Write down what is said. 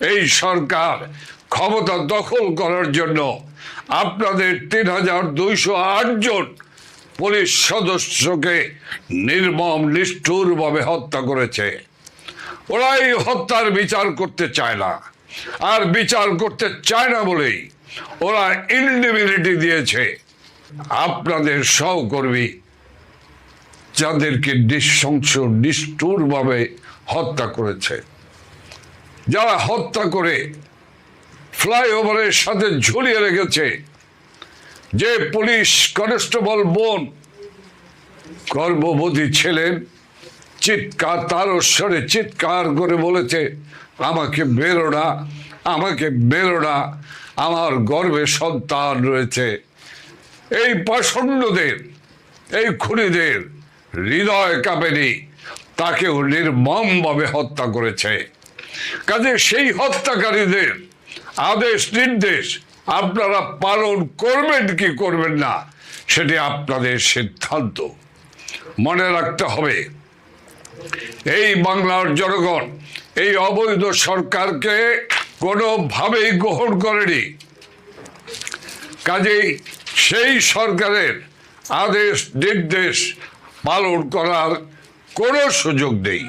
এই সরকার ক্ষমতা দখল করার জন্য আপনাদের তিন হাজার দুইশো আট জন পুলিশ সদস্যকে নির্মম, নিষ্ঠুরভাবে হত্যা করেছে। ওরা এই হত্যার বিচার করতে চায় না। আর বিচার করতে চায় না বলেই ওরা ইনডিবিলিটি দিয়েছে। আপনাদের সহকর্মী যাদেরকে নৃশংস, নিষ্ঠুরভাবে হত্যা করেছে। যারা হত্যা করে ফ্লাইওভারের সাথে ঝুলিয়ে রেখেছে, যে পুলিশ কনস্টেবল বোন, গর্ভবতী ছিলেন চিৎকার, তার স্বরে চিৎকার করে বলেছে, আমাকে বেরো না, আমাকে বেরো না, আমার গর্ভে সন্তান রয়েছে। এই পাষণ্ডদের এই খুনিদের হৃদয় কাঁপেনি, তাকেও নির্মমভাবে হত্যা করেছে। কাজে সেই হত্যাকারীদের আদেশ নির্দেশ আপনারা পালন করবেন কি করবেন না, সেটি আপনাদের সিদ্ধান্ত। মনে রাখতে হবে, এই বাংলার জনগণ, এই অবৈধ সরকারকে কোনোভাবেই গ্রহণ করেনি। কাজেই সেই সরকারের আদেশ নির্দেশ পালন করার কোনো সুযোগ নেই।